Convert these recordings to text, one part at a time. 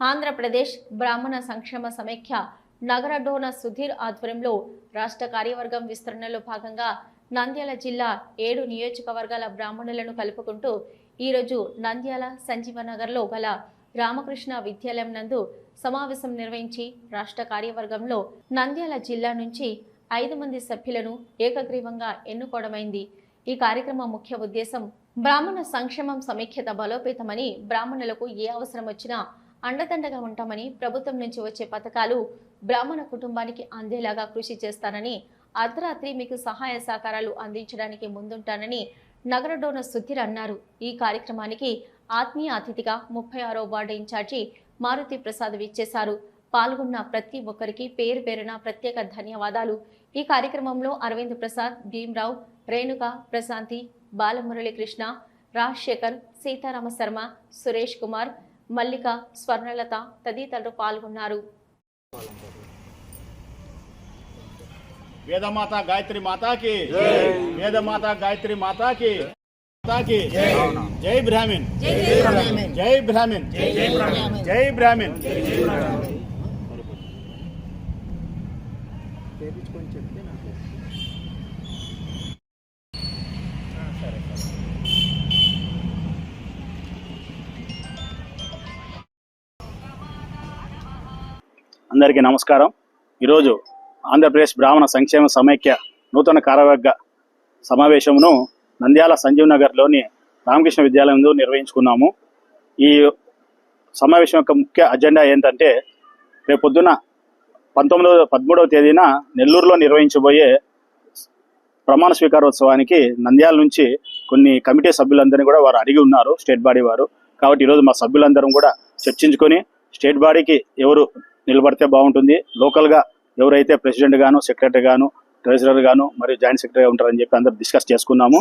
ఆంధ్రప్రదేశ్ బ్రాహ్మణ సంక్షేమ సమైఖ్య నగర డోన సుధీర్ ఆధ్వర్యంలో రాష్ట్ర కార్యవర్గం విస్తరణలో భాగంగా నంద్యాల జిల్లా ఏడు నియోజకవర్గాల బ్రాహ్మణులను కలుపుకుంటూ ఈరోజు నంద్యాల సంజీవనగర్లో గల రామకృష్ణ విద్యాలయం నందు సమావేశం నిర్వహించి రాష్ట్ర కార్యవర్గంలో నంద్యాల జిల్లా నుంచి ఐదు మంది సభ్యులను ఏకగ్రీవంగా ఎన్నుకోవడమైంది. ఈ కార్యక్రమం ముఖ్య ఉద్దేశం బ్రాహ్మణ సంక్షేమం సమైక్యత బలోపేతమని బ్రాహ్మణులకు ఏ అవసరం వచ్చినా అండదండగా ఉంటామని ప్రభుత్వం నుంచి వచ్చే పథకాలు బ్రాహ్మణ కుటుంబానికి అందేలాగా కృషి చేస్తానని అర్ధరాత్రి మీకు సహాయ సహకారాలు అందించడానికి ముందుంటానని నగర డోనర్ సుధీర్ అన్నారు. ఈ కార్యక్రమానికి ఆత్మీయ అతిథిగా ముప్పై ఆరో వార్డు ఇన్ఛార్జి మారుతి ప్రసాద్ విచ్చేశారు. పాల్గొన్న ప్రతి ఒక్కరికి పేరు పేరున ప్రత్యేక ధన్యవాదాలు. ఈ కార్యక్రమంలో అరవింద్ ప్రసాద్ భీమ్రావు రేణుక ప్రశాంతి బాలమురళీకృష్ణ రాజశేఖర్ సీతారామ శర్మ సురేష్ కుమార్ మల్లిక స్వర్ణలత తదితరులు పాల్గొన్నారు. వేదమాత గాయత్రి మాతాకి వేదమాత గాయత్రి మాతాకి మాతాకి. జై. బ్రాహ్మణ్. జై బ్రాహ్మణ్. జై బ్రాహ్మణ్. అందరికీ నమస్కారం. ఈరోజు ఆంధ్రప్రదేశ్ బ్రాహ్మణ సంక్షేమ సమైక్య నూతన కార్యవర్గ సమావేశమును నంద్యాల సంజీవ్ నగర్లోని రామకృష్ణ విద్యాలయంలో నిర్వహించుకున్నాము. ఈ సమావేశం యొక్క ముఖ్య అజెండా ఏంటంటే రేపు పొద్దున పంతొమ్మిదవ పదమూడవ తేదీన నెల్లూరులో నిర్వహించబోయే ప్రమాణ స్వీకారోత్సవానికి నంద్యాల నుంచి కొన్ని కమిటీ సభ్యులందరినీ కూడా వారు అడిగి ఉన్నారు స్టేట్ బాడీ వారు. కాబట్టి ఈరోజు మా సభ్యులందరం కూడా చర్చించుకొని స్టేట్ బాడీకి ఎవరు నిలబడితే బాగుంటుంది. లోకల్గా ఎవరైతే ప్రెసిడెంట్ గాను సెక్రటరీ గాను ట్రెజరర్ గాను మరియు జాయింట్ సెక్రటరీగా ఉంటారని చెప్పి అందరు డిస్కస్ చేసుకున్నాము.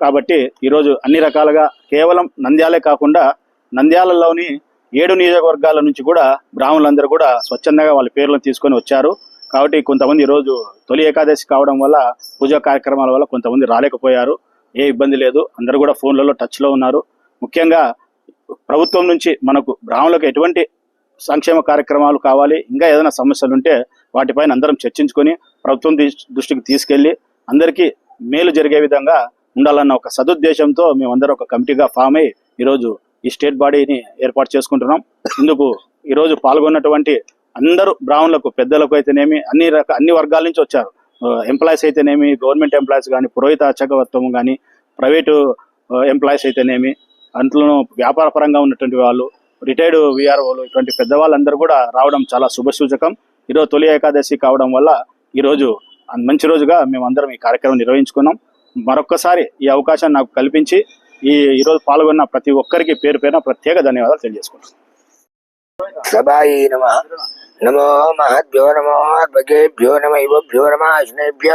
కాబట్టి ఈరోజు అన్ని రకాలుగా కేవలం నంద్యాలే కాకుండా నంద్యాలలోని ఏడు నియోజకవర్గాల నుంచి కూడా బ్రాహ్మణులందరూ కూడా స్వచ్ఛందంగా వాళ్ళ పేర్లను తీసుకొని వచ్చారు. కాబట్టి కొంతమంది ఈరోజు తొలి ఏకాదశి కావడం వల్ల పూజా కార్యక్రమాల వల్ల కొంతమంది రాలేకపోయారు. ఏ ఇబ్బంది లేదు. అందరూ కూడా ఫోన్లలో టచ్లో ఉన్నారు. ముఖ్యంగా ప్రభుత్వం నుంచి మనకు బ్రాహ్మణులకు ఎటువంటి సంక్షేమ కార్యక్రమాలు కావాలి. ఇంకా ఏదైనా సమస్యలు ఉంటే వాటిపైన అందరం చర్చించుకొని ప్రభుత్వం దృష్టికి తీసుకెళ్ళి అందరికీ మేలు జరిగే విధంగా ఉండాలన్న ఒక సదుద్దేశంతో మేమందరం ఒక కమిటీగా ఫామ్ అయ్యి ఈరోజు ఈ స్టేట్ బాడీని ఏర్పాటు చేసుకుంటున్నాం. ఇందుకు ఈరోజు పాల్గొన్నటువంటి అందరూ బ్రాహ్మణులకు పెద్దలకు అయితేనేమి అన్ని రక అన్ని వర్గాల నుంచి వచ్చారు. ఎంప్లాయీస్ అయితేనేమి గవర్నమెంట్ ఎంప్లాయీస్ కానీ పురోహిత అర్చకత్వం కానీ ప్రైవేటు ఎంప్లాయీస్ అయితేనేమి అందులో వ్యాపార పరంగా ఉన్నటువంటి వాళ్ళు రిటైర్డ్ విఆర్ఓలు ఇటువంటి పెద్దవాళ్ళందరూ కూడా రావడం చాలా శుభసూచకం ఈరోజు తొలి ఏకాదశి కావడం వల్ల ఈరోజు మంచి రోజుగా మేమందరం ఈ కార్యక్రమం నిర్వహించుకున్నాం. మరొక్కసారి ఈ అవకాశాన్ని నాకు కల్పించి ఈ ఈరోజు పాల్గొన్న ప్రతి ఒక్కరికి పేరు పేరున ప్రత్యేక ధన్యవాదాలు తెలియజేసుకుంటాం సభాయే నమ. నమో మహద్భ్యో నమో భగేభ్యో నమ ఇవభ్యో నమ అశ్నేభ్య.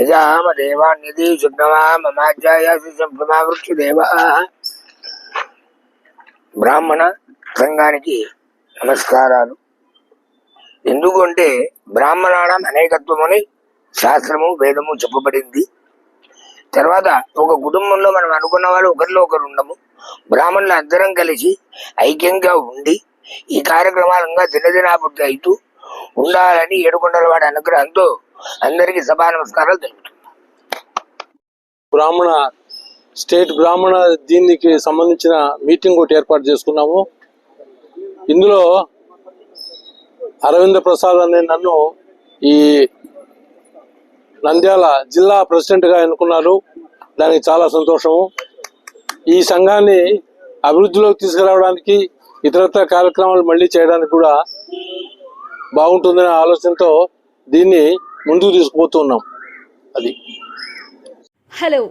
యజామ దేవాన్యది శుద్ధమా మమాధ్యాయ సంప్రమావృక్షదేవ బ్రాహ్మణ సంఘానికి నమస్కారాలు. ఎందుకంటే బ్రాహ్మణానం అనేకత్వం అని శాస్త్రము వేదము చెప్పబడింది. తర్వాత ఒక కుటుంబంలో మనం అనుకున్న వాళ్ళు ఒకరిలో ఒకరు ఉండము. బ్రాహ్మణులు అందరం కలిసి ఐక్యంగా ఉండి ఈ కార్యక్రమాలంగా దినదినాభివృద్ధి అవుతూ ఉండాలని ఏడుకొండల వాడి అనుగ్రహంతో అందరికీ సభా నమస్కారాలు తెలుపుతున్నాను బ్రాహ్మణ స్టేట్ బ్రాహ్మణ దీనికి సంబంధించిన మీటింగ్ ఒకటి ఏర్పాటు చేసుకున్నాము. ఇందులో అరవింద ప్రసాద్ అనే నన్ను ఈ నంద్యాల జిల్లా ప్రెసిడెంట్గా ఎన్నుకున్నారు. దానికి చాలా సంతోషము. ఈ సంఘాన్ని అభివృద్ధిలోకి తీసుకురావడానికి ఇతరత్ర కార్యక్రమాలు మళ్ళీ చేయడానికి కూడా బాగుంటుందనే ఆలోచనతో దీన్ని ముందుకు తీసుకుపోతున్నాం. అది. హలో